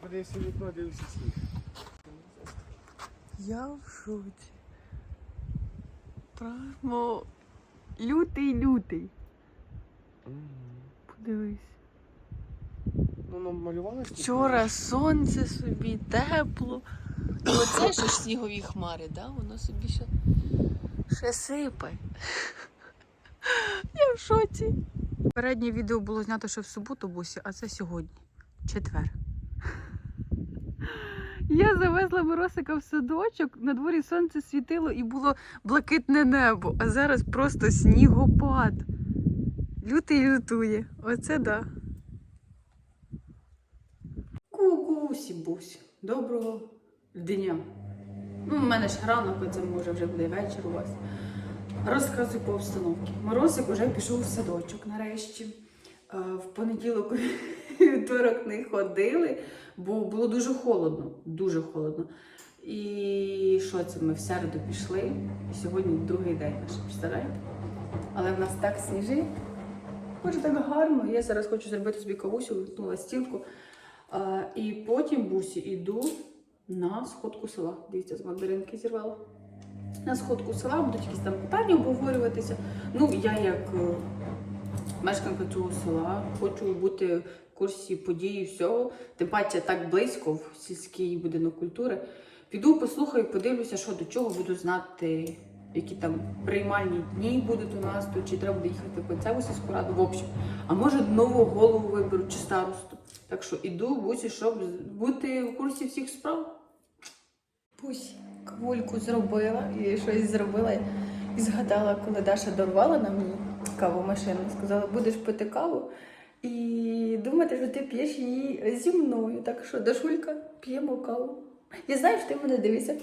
Подивився вікно, дивився сніг. Я в шоці. Прямо лютий-лютий. Подивись. Ну, нам малювали сніг? Вчора сонце собі, тепло. Оце ще ж снігові хмари, да? воно собі ще, ще сипе. Я в шоці. Переднє відео було знято ще в суботу бусі, а це сьогодні, четвер. Я завезла Миросика в садочок, на дворі сонце світило і було блакитне небо, а зараз просто снігопад. Лютий лютує. Оце да. Ку-кусі, бусі. Доброго дня. Ну, у мене ж ранок, це може вже буде вечір у вас. Розказую по обстановці. Морозик вже пішов в садочок нарешті. Е, В понеділок вівторок не ходили, бо було дуже холодно. Дуже холодно. І що це? Ми в середу пішли. І сьогодні другий день наш, представляєте? Але в нас так сніжить. Може так гарно. Я зараз хочу зробити собі кавусю, вимкнула стілку. А, і потім бусі йду на сходку села. Дивіться, з мандаринки зірвала. На сходку села будуть якісь там питання обговорюватися. Ну, я як е, мешканка цього села хочу бути курсі подій і всього. Тим паче так близько в сільський будинок культури. Піду, послухаю, подивлюся, що до чого буду знати, які там приймальні дні будуть у нас тут, чи треба буде їхати в кінцеву сільську раду. В общем, а може нову голову виберу чи старосту. Так що іду в бусі, щоб бути в курсі всіх справ. Пусть кавульку зробила і щось зробила. І згадала, коли Даша дарувала на мені кавомашину, сказала, будеш пити каву і думати, що ти п'єш її зі мною. Так що, Дашулька, п'ємо каву. Я знаю, що ти мене дивишся.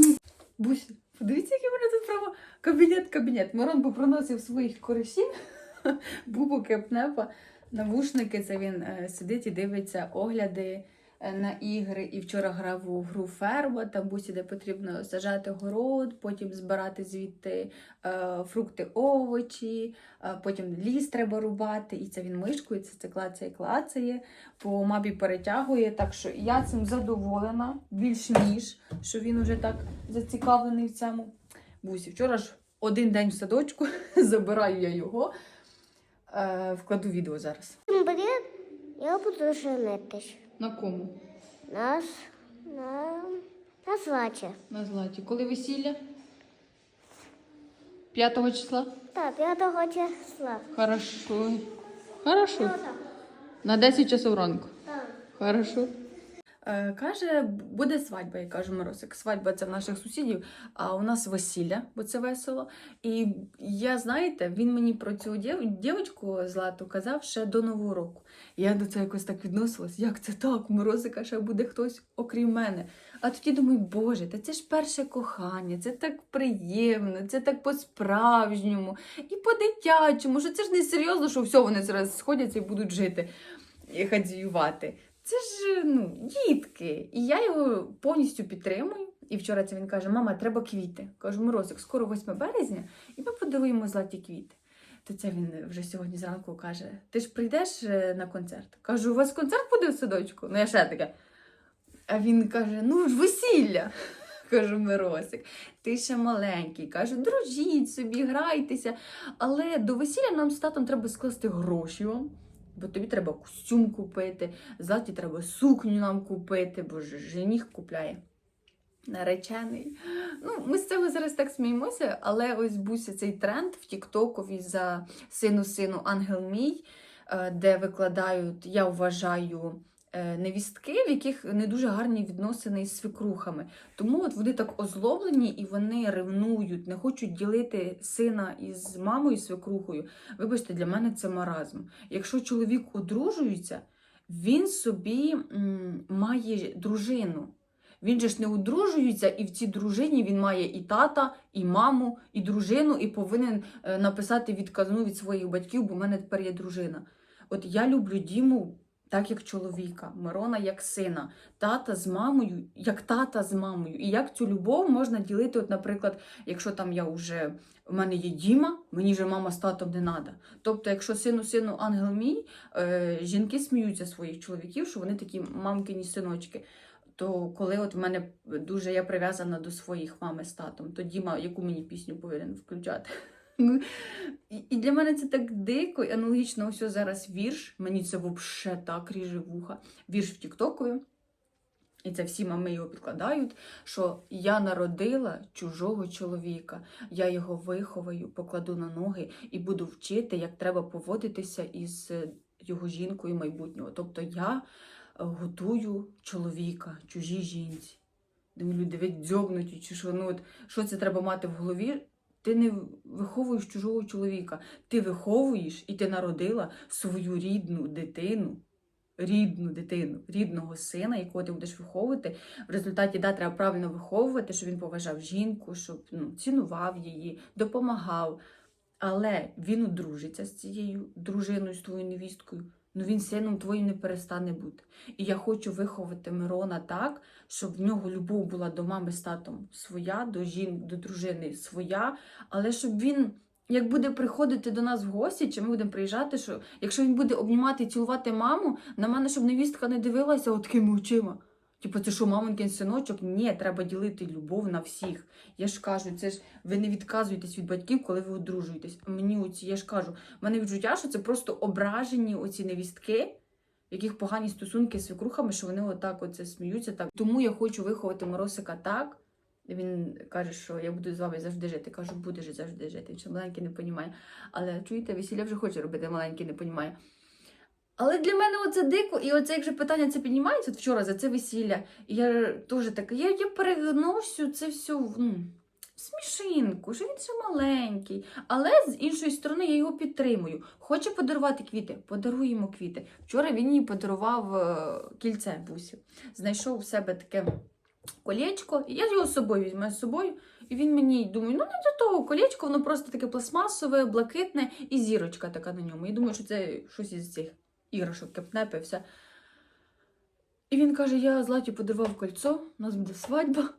Буся, подивіться, який мене тут прямо кабінет-кабінет. Мирон попроносив своїх корисів, бубу кепнепа, навушники. Це він е, сидить і дивиться огляди на ігри. І вчора грав у гру ферма, там бусі, де потрібно сажати город, потім збирати звідти е, фрукти, овочі, е, потім ліс треба рубати. І це він мишкою, це, це клацає, клацає, по мапі перетягує. Так що я цим задоволена більш ніж, що він уже так зацікавлений в цьому. Бусі, вчора ж один день в садочку, забираю я його. Е, вкладу відео зараз. Я буду женитись. На кому? На, на, на златі. На златі. Коли весілля? 5 числа? Так, 5 числа. Хорошо. Хорошо. На 10 часов ранку. Так. Хорошо. Е, каже, буде свадьба, я кажу Миросик. Свадьба це в наших сусідів, а у нас весілля, бо це весело. І я, знаєте, він мені про цю дівчинку Злату казав ще до Нового року. Я до цього якось так відносилась. Як це так? У Миросика ще буде хтось окрім мене. А тоді думаю, боже, та це ж перше кохання, це так приємно, це так по-справжньому і по-дитячому. Що це ж не серйозно, що все, вони зараз сходяться і будуть жити і хазіювати. Це ж ну, дітки. І я його повністю підтримую. І вчора це він каже: Мама, треба квіти. Кажу, Морозик, скоро 8 березня, і ми подаруємо златі квіти. То це він вже сьогодні зранку каже: Ти ж прийдеш е, на концерт? Кажу, у вас концерт буде в садочку? Ну я ще таке. А він каже: Ну ж весілля. Кажу, Миросик, ти ще маленький. Кажу, дружіть собі, грайтеся. Але до весілля нам з татом треба скласти гроші вам. Бо тобі треба костюм купити, златі треба сукню нам купити, бо ж жених купляє. Наречений. Ну, ми з цього зараз так сміємося, але ось буся цей тренд в Тіктокові за сину сину Ангел мій, е, де викладають, я вважаю, невістки, в яких не дуже гарні відносини із свекрухами. Тому от вони так озлоблені і вони ревнують, не хочуть ділити сина із мамою, свекрухою. Вибачте, для мене це маразм. Якщо чоловік одружується, він собі м, має дружину. Він же ж не одружується, і в цій дружині він має і тата, і маму, і дружину, і повинен е, написати відказну від своїх батьків, бо в мене тепер є дружина. От я люблю Діму так як чоловіка, Мирона як сина, тата з мамою, як тата з мамою. І як цю любов можна ділити, от, наприклад, якщо там я вже в мене є Діма, мені вже мама з татом не треба. Тобто, якщо сину сину ангел мій, е, жінки сміються своїх чоловіків, що вони такі мамкині синочки. То коли от в мене дуже я прив'язана до своїх мами з татом, то Діма, яку мені пісню повинен включати? І, для мене це так дико, і аналогічно ось зараз вірш. Мені це взагалі так ріже вуха. Вірш в Тіктокові. І це всі мами його підкладають, що я народила чужого чоловіка, я його виховаю, покладу на ноги і буду вчити, як треба поводитися із е, його жінкою майбутнього. Тобто я е, готую чоловіка, чужій жінці. Думаю, люди дзьобнуті, чи що, ну от що це треба мати в голові? Ти не виховуєш чужого чоловіка, ти виховуєш і ти народила свою рідну дитину, рідну дитину, рідного сина, якого ти будеш виховувати. В результаті да, треба правильно виховувати, щоб він поважав жінку, щоб ну, цінував її, допомагав. Але він одружиться з цією дружиною, з твоєю невісткою. Ну він сином твоїм не перестане бути. І я хочу виховати Мирона так, щоб в нього любов була до мами з татом своя, до жін, до дружини своя, але щоб він. Як буде приходити до нас в гості, чи ми будемо приїжджати, що якщо він буде обнімати і цілувати маму, на мене, щоб невістка не дивилася от такими очима. Типу, це що, мамонькин синочок? Ні, треба ділити любов на всіх. Я ж кажу, це ж ви не відказуєтесь від батьків, коли ви одружуєтесь. Мені оці, я ж кажу, в мене відчуття, що це просто ображені оці невістки, яких погані стосунки з свекрухами, що вони отак оце сміються. Так. Тому я хочу виховати Моросика так. Він каже, що я буду з вами завжди жити. Кажу, будеш завжди жити. Він ще маленький не понімає. Але чуєте, весілля вже хоче робити, маленький не понімає. Але для мене оце дико, і оце якщо питання це піднімається от вчора за це весілля, і я теж така, я, я переношу це все в ну, смішинку, що він ще маленький. Але з іншої сторони я його підтримую. Хоче подарувати квіти, подаруй йому квіти. Вчора він їй подарував е, кільце бусі. Знайшов в себе таке колечко, і я його з собою візьму з собою. І він мені думаю, ну не до того колечко, воно просто таке пластмасове, блакитне і зірочка така на ньому. І думаю, що це щось із цих іграшок, кепнепи, все. І він каже: я Златі подарував кольцо, у нас буде свадьба.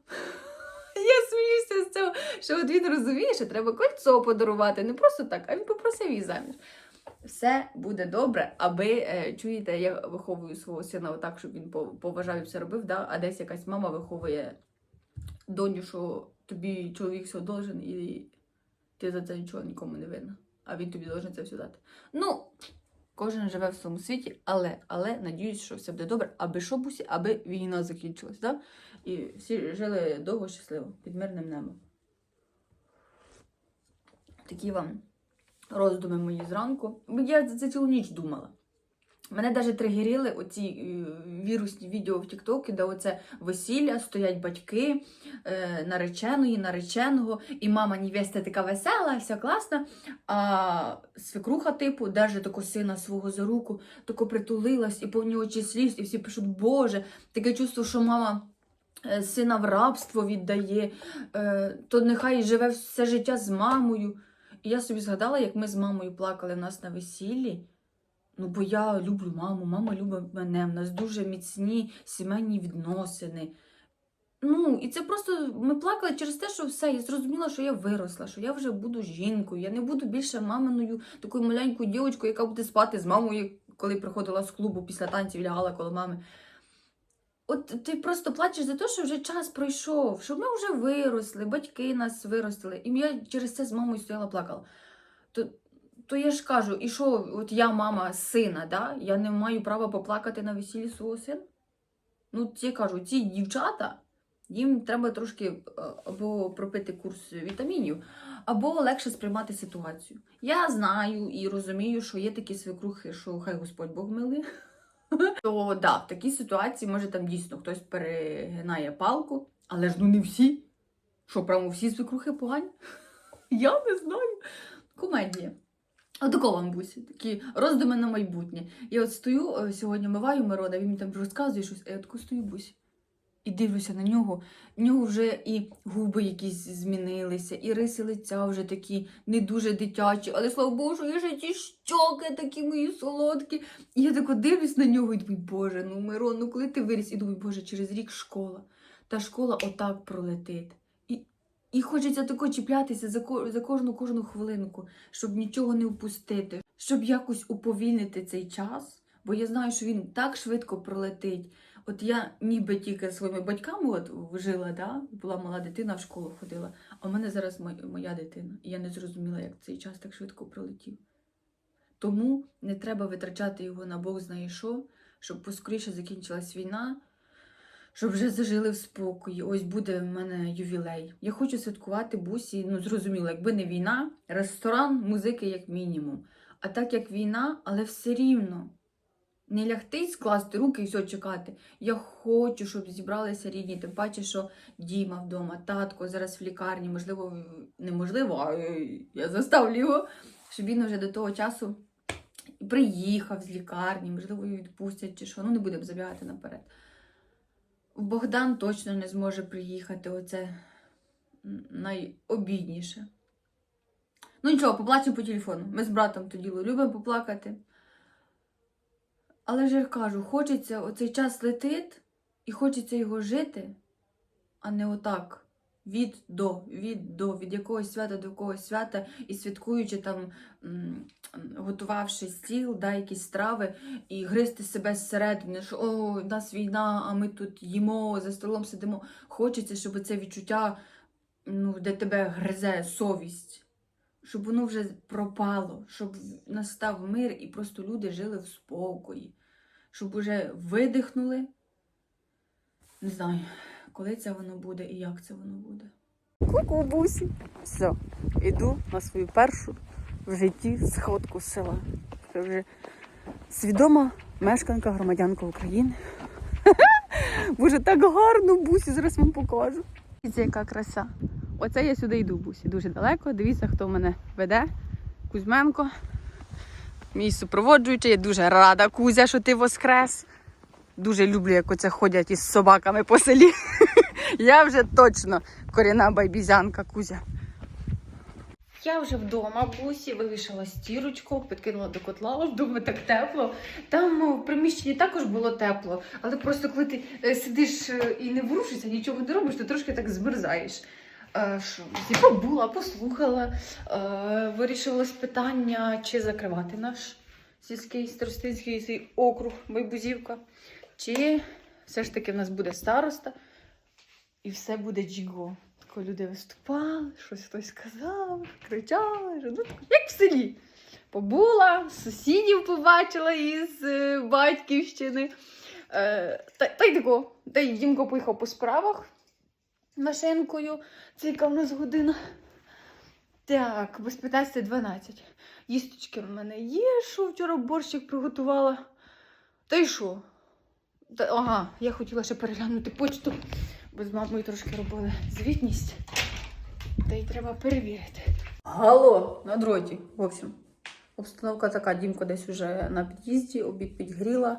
Я сміюся з цього, що от він розуміє, що треба кольцо подарувати, не просто так, а він попросив її заміж. Все буде добре, аби е, чуєте, я виховую свого сина отак, щоб він поважав і все робив, да? а десь якась мама виховує доню, що тобі чоловік все должен, і ти за це нічого нікому не винна. А він тобі должен це все дати. Ну, кожен живе в своєму світі, але, але надіюсь, що все буде добре, аби що бусі, аби війна закінчилась, да? І всі жили довго щасливо, під мирним небом. Такі вам роздуми мої зранку. Я за це цілу ніч думала. Мене навіть тригерили оці е, вірусні відео в Тіктокі, де оце весілля, стоять батьки е, нареченої, нареченого, і мама невеста така весела, вся класна. А свекруха, типу, держить тако сина свого за руку, тако притулилась, і повні очі сліз, і всі пишуть, Боже, таке чувство, що мама. е, Сина в рабство віддає, то нехай живе все життя з мамою. І я собі згадала, як ми з мамою плакали в нас на весіллі. Ну, бо я люблю маму, мама любить мене, в нас дуже міцні сімейні відносини. Ну, і це просто ми плакали через те, що все, я зрозуміла, що я виросла, що я вже буду жінкою, я не буду більше маминою такою маленькою дівчинкою, яка буде спати з мамою, коли приходила з клубу після танців, лягала коло мами. От ти просто плачеш за те, що вже час пройшов, що ми вже виросли, батьки нас виростили. І я через це з мамою стояла плакала. То, то я ж кажу, і що, от я мама сина, да? я не маю права поплакати на весіллі свого сина? Ну, я кажу, ці дівчата, їм треба трошки е, або пропити курс вітамінів, або легше сприймати ситуацію. Я знаю і розумію, що є такі свекрухи, що хай Господь Бог милий. То да, в такій ситуації може там дійсно хтось перегинає палку, але ж ну не всі. Що, прямо всі свекрухи погані? Я не знаю. Комедія. Отако вам бусі, такі роздуми на майбутнє. Я от стою е, сьогодні, миваю Мирона, він мені там розказує щось, а я тако стою бусі. І дивлюся на нього. В нього вже і губи якісь змінилися, і риси лиця вже такі не дуже дитячі. Але слава Богу, є ще ті щоки такі мої солодкі. І я тако дивлюсь на нього і думаю, Боже, ну Мирон, ну коли ти виріс? І думаю, Боже, через рік школа. Та школа отак пролетить. І, хочеться тако чіплятися за, за кожну кожну хвилинку, щоб нічого не впустити, щоб якось уповільнити цей час. Бо я знаю, що він так швидко пролетить. От я ніби тільки своїми батьками от жила, да? була мала дитина, в школу ходила, а в мене зараз мо- моя дитина. І я не зрозуміла, як цей час так швидко пролетів. Тому не треба витрачати його на Бог знає що, щоб поскоріше закінчилась війна, щоб вже зажили в спокої. Ось буде в мене ювілей. Я хочу святкувати бусі, ну зрозуміло, якби не війна, ресторан, музики як мінімум. А так як війна, але все рівно. Не лягти скласти руки і все чекати. Я хочу, щоб зібралися рідні. Тим паче, що Діма вдома, татко зараз в лікарні, можливо, неможливо, а е, я заставлю його, щоб він вже до того часу приїхав з лікарні, можливо, відпустять чи що. Ну, не будемо забігати наперед. Богдан точно не зможе приїхати. Оце найобідніше. Ну нічого, поплачемо по телефону. Ми з братом то діло любимо поплакати. Але ж я кажу, хочеться оцей час летить і хочеться його жити, а не отак. Від до, від до, від якогось свята до якогось свята, і святкуючи там, готувавши стіл, да, якісь страви, і гризти себе зсередини, що о, в нас війна, а ми тут їмо, за столом сидимо. Хочеться, щоб це відчуття, ну, де тебе гризе совість, щоб воно вже пропало, щоб настав мир і просто люди жили в спокої, щоб уже видихнули. Не знаю, коли це воно буде і як це воно буде. Ку-ку, бусі. Все, іду на свою першу в житті сходку села. Це вже свідома мешканка, громадянка України. Боже, так гарно, бусі, зараз вам покажу. Дивіться, яка краса. Оце я сюди йду, бусі. Дуже далеко. Дивіться, хто мене веде. Кузьменко. Мій супроводжуючий. Я дуже рада, Кузя, що ти воскрес. Дуже люблю, як оце ходять із собаками по селі. Я вже точно корінна байбізянка Кузя. Я вже вдома, бусі, вивішала стірочку, підкинула до котла, вдома так тепло. Там ну, в приміщенні також було тепло, але просто коли ти е, сидиш е, і не ворушишся, нічого не робиш, то трошки так змерзаєш. Е, Що, побула, послухала, е, вирішилось питання, чи закривати наш сільський старостинський округ Байбузівка, чи все ж таки в нас буде староста і все буде джіго. Коли люди виступали, щось хтось сказав, кричали, ну, як в селі. Побула, сусідів побачила із е, батьківщини. Е, та, та й тако. Та й Дімко поїхав по справах машинкою. Це яка в нас година. Так, без 15-12. Їсточки в мене є, що вчора борщик приготувала. Та й що? Та, ага, я хотіла ще переглянути почту, бо з мамою трошки робили звітність. Та й треба перевірити. Гало, на дроті. В общем, обстановка така, Дімко десь уже на під'їзді, обід підгріла.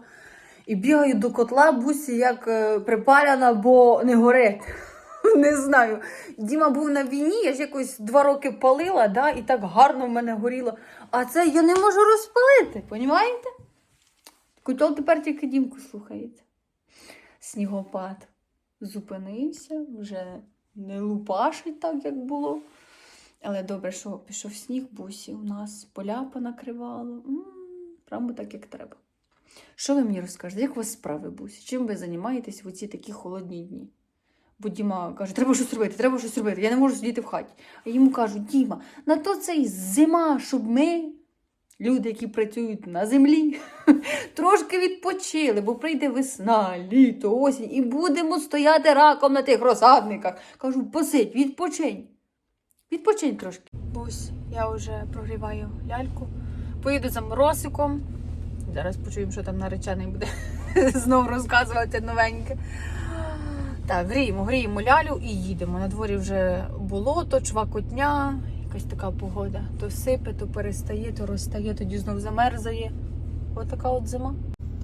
І бігаю до котла бусі, як е, припаляна, бо не горить. Не знаю. Діма був на війні, я ж якось два роки палила, да, і так гарно в мене горіло. А це я не можу розпалити, понімаєте? Котел тепер тільки Дімку слухається. Снігопад зупинився, вже не лупашить так, як було. Але добре, що пішов сніг, бусі, у нас поля понакривало. Прямо так, як треба. Що ви мені розкажете? Як у вас справи, бусі? Чим ви займаєтесь в оці такі холодні дні? Бо Діма каже, треба щось робити, треба щось робити, я не можу сидіти в хаті. А йому кажуть, Діма, на то це й зима, щоб ми, люди, які працюють на землі, трошки відпочили, бо прийде весна, літо, осінь, і будемо стояти раком на тих розсадниках. Кажу, посидь, відпочинь. Відпочинь трошки. Ось я вже прогріваю ляльку. Поїду за моросиком. Зараз почуємо, що там наречений буде знову розказувати новеньке. Так, гріємо, гріємо лялю і їдемо. На дворі вже болото, чвакотня, Якась така погода. То сипе, то перестає, то розстає, тоді знов замерзає. Отака от, от зима.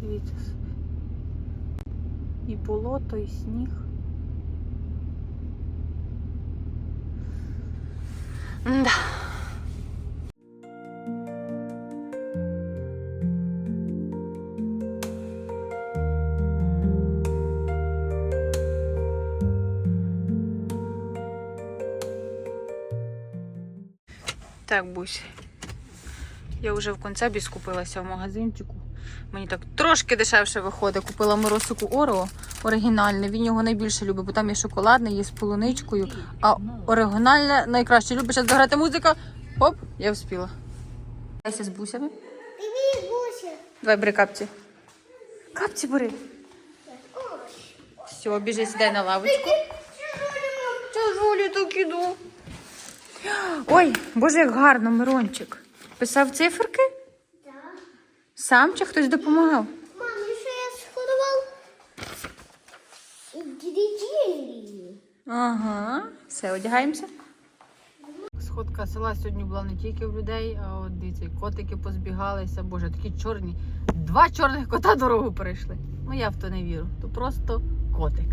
Дивіться. І болото, і сніг. Да. Так, Бусь. Я вже в концебі скупилася в магазинчику. Мені так трошки дешевше виходить. Купила моросику Орео оригінальне. Він його найбільше любить, бо там є шоколадне, є з полуничкою. А оригінальне найкраще любить. Зараз заграти музика. Оп, я вспіла. Леся з бусями. Привіт, Буся. Давай бери капці. Капці бери. Все, біжи, сідай на лавочку. Тяжолі так іду. Ой, боже, як гарно, Мирончик. Писав циферки? Так. Сам чи хтось допомагав? Мам, що я сходував? Діділі. Ага, все, одягаємося. Сходка села сьогодні була не тільки в людей, а от дивіться, котики позбігалися. Боже, такі чорні. Два чорних кота дорогу перейшли. Ну я в то не вірю. То просто котик.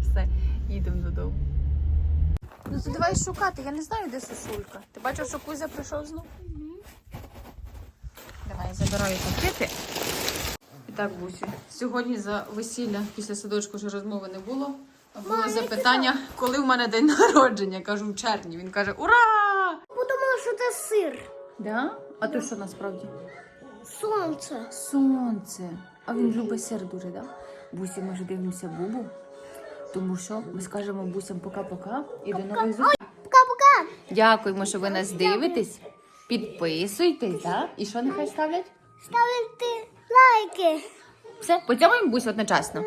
Все, їдемо додому. Ну то давай шукати, я не знаю, де сосулька. Ти бачив, що Кузя прийшов знов? Давай, я забираю пакети. І так, Бусю, сьогодні за весілля після садочку вже розмови не було. А Було запитання, коли в мене день народження. Кажу, в червні. Він каже: Ура! Подумала, що це сир. Да? А то що насправді? Сонце. Сонце. А він любить сир дуже, да? Бусі, ми ж дивимося Бубу. Тому що ми скажемо бусям пока-пока і до нових зустрічей. Пока-пока. Дякуємо, що ви нас дивитесь. Підписуйтесь, да? І що нехай ставлять? Ставити лайки. Все, подякуємо бусь одночасно.